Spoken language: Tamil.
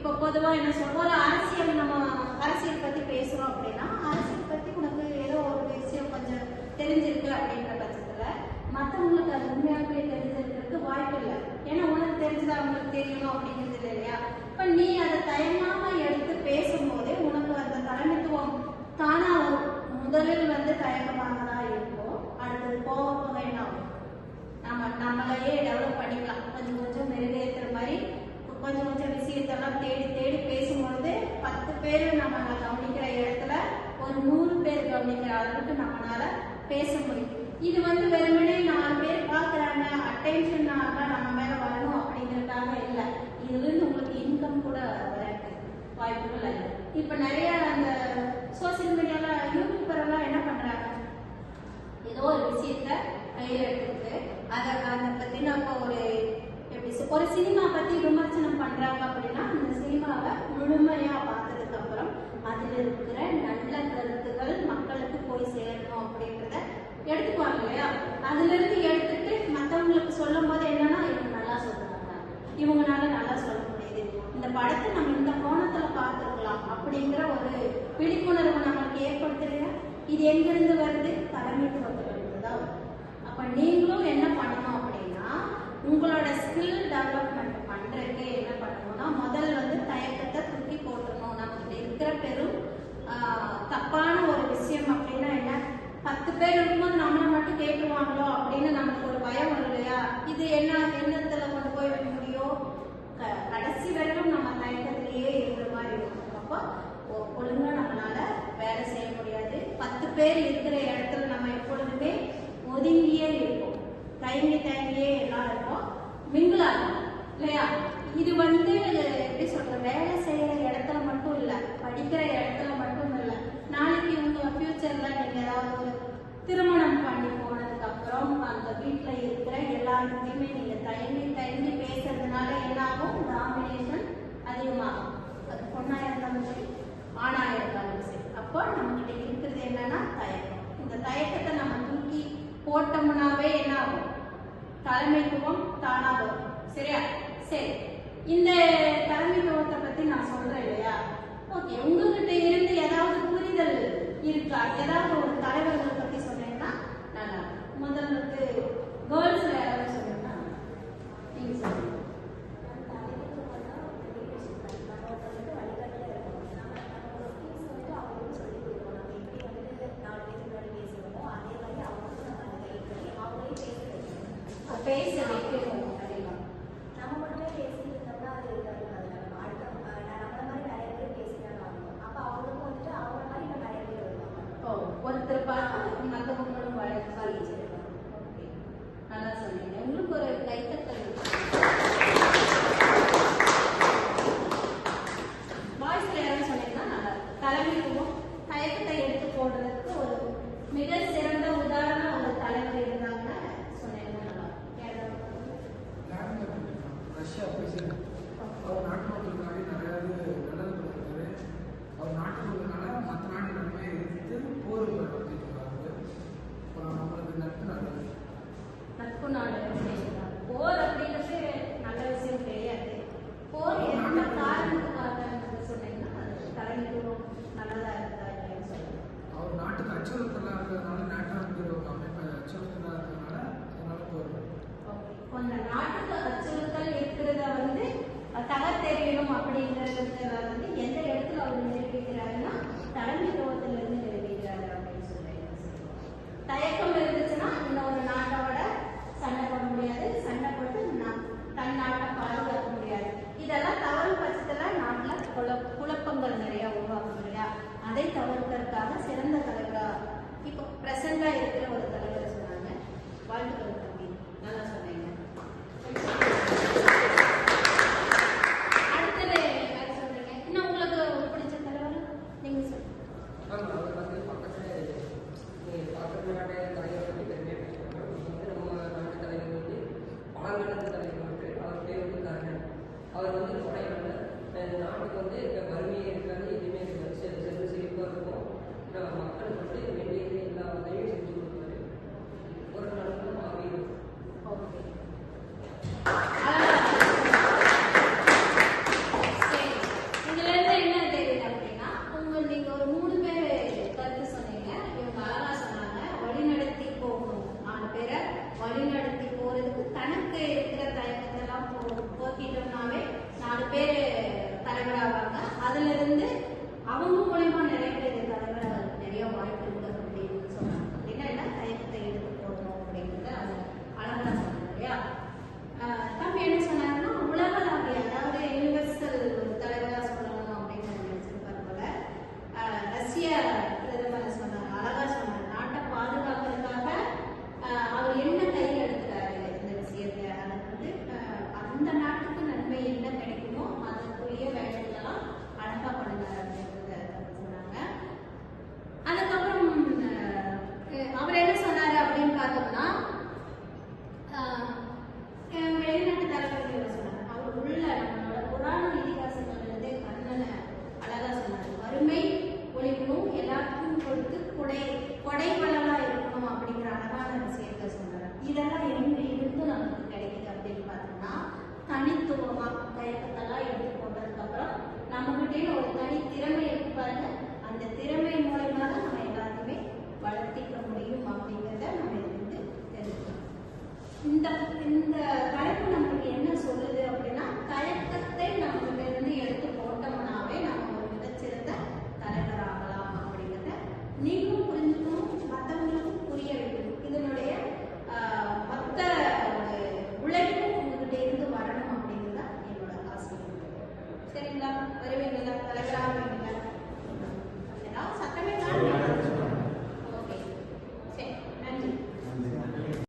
இப்போ பொதுவாக என்ன சொல்றோம் ஒரு அரசியல் நம்ம அரசியல் பத்தி பேசுறோம் அப்படின்னா அரசியல் பத்தி உனக்கு ஏதோ ஒரு விஷயம் கொஞ்சம் தெரிஞ்சிருக்கு அப்படின்ற பட்சத்துல மத்தவங்களுக்கு அது உண்மையாகவே தெரிஞ்சிருக்கிறதுக்கு வாய்ப்பு இல்லை. ஏன்னா உனக்கு தெரிஞ்சது அவங்களுக்கு தெரியணும் அப்படிங்கிறது இல்லையா? இப்ப நீ அதை தயங்காமல் எடுத்து பேசும்போதே உனக்கு அந்த தலைமைத்துவம் தானாக முதலில் வந்து தயக்கமானதாக இருக்கும் அடுத்தது போக போக என்ன ஆகும்? நம்ம நம்மளையே டெவலப் பண்ணிக்கலாம். பேர் நம்ம கவனிக்கிற இடத்துல ஒரு நூறு பேர் கவனிக்கிற அளவுக்கு நம்மளால பேச முடியும். இது வந்து வெறுமனே நாலு பேர் பார்க்குறாங்க அட்டென்ஷன் நம்ம மேல வரணும் அப்படிங்கிறதுக்காக இல்லை. இதுலேருந்து உங்களுக்கு இன்கம் கூட வரக்கு வாய்ப்புகள் இல்லை. இப்போ நிறைய அந்த சோசியல் மீடியால யூடியூபரெல்லாம் என்ன பண்றாங்க? ஏதோ ஒரு விஷயத்த கையில் எடுத்துட்டு அதை அதை பற்றின இப்போ ஒரு எப்படி ஒரு சினிமா பற்றி விமர்சனம் பண்ணுறாங்க அப்படின்னா அந்த சினிமாவை முழுமையாக அதில் இருக்கிற நல்ல கருத்துக்கள் மக்களுக்கு போய் சேரணும் அப்படின்றத எடுத்துக்குவாங்க இல்லையா? அதுலேருந்து எடுத்துட்டு மற்றவங்களுக்கு சொல்லும் போது என்னன்னா இவங்க நல்லா சொல்லுவாங்க இவங்கனால நல்லா சொல்ல முடியுது. இந்த படத்தை நம்ம இந்த கோணத்துல பார்த்துருக்கலாம். அப்படிங்கிற ஒரு விழிப்புணர்வு நம்மளுக்கு ஏற்படுத்துறீங்க. இது எங்கிருந்து வருது? தலைமைத்துவத்திலிருந்து தான் வருது. அப்ப நீங்களும் என்ன பண்ணணும் அப்படின்னா உங்களோட ஸ்கில் டெவலப்மெண்ட் பண்றதுக்கு என்ன பண்ணணும்னா முதல் வந்து தயக்கத்தை தூக்கி போட்டுடணும் இருக்கிற பெரும் தப்பான ஒரு விஷயம் அப்படின்னா என்ன? பத்து பேர் இருக்கும்போது நம்மளை மட்டும் கேட்டுருவாங்களோ அப்படின்னு நமக்கு ஒரு பயம் வரும் இல்லையா? இது என்ன எண்ணத்துல கொண்டு போய் வைக்க முடியும்? க- கடைசி வரைக்கும் நம்ம தயக்கத்திலேயே இருக்கிற மாதிரி இருக்கும் அப்போ ஒ- ஒழுங்கா நம்மளால வேலை செய்ய முடியாது. பத்து பேர் இருக்கிற இடத்துல நம்ம எப்பொழுதுமே ஒதுங்கியே இருக்கும் தயங்கி தயங்கியே எல்லாம் இருக்கும் மிங்கிளாகும் இல்லையா? இது வந்து எப்படி சொல்ற வேலை செய்யற இடத்துல மட்டும் இல்ல படிக்கிற இடத்துல மட்டும் இல்ல நாளைக்கு உங்க ஃபியூச்சர்ல நீங்க ஏதாவது ஒரு திருமணம் பண்ணி போனதுக்கு அப்புறம் அந்த வீட்ல இருக்கிற எல்லாருக்குமே நீங்க தயங்கி தயங்கி பேசுறதுனால என்ன ஆகும் டாமினேஷன் அதிகமாகும். அது பொண்ணா இருந்தாலும் சரி ஆணா இருந்தாலும் சரி அப்போ நம்ம கிட்ட இருக்கிறது என்னன்னா தயக்கம். இந்த தயக்கத்தை நம்ம தூக்கி போட்டோம்னாவே என்ன ஆகும் தலைமைத்துவம் தானா வரும். சரியா? சரி. இந்த தலைமைத்துவத்தை பத்தி நான் சொல்றேன் இல்லையா? ஓகே. உங்ககிட்ட இருந்து ஏதாவது புரிதல் இருக்கா? ஏதாவது ஒரு தலைவர்கள் பத்தி சொன்னீங்கன்னா நல்லா முதல்ல வந்து கேர்ள்ஸ்ல யாராவது face the தலைமைத்துவம் நல்லதா இருக்குதா இல்லைன்னு சொல்லுங்க அவர் நாட்டுக்கு அச்சுறுத்தலாக இருக்கிறதுனால நாட்டாங்கிற ஒரு அமைப்பை அச்சுறுத்தலாக இருக்கிறதுனால அதனால போர் அந்த நாட்டுக்கு அச்சுறுத்தல் இருக்கிறத வந்து தகர் தெரியணும் அப்படிங்கிறது under the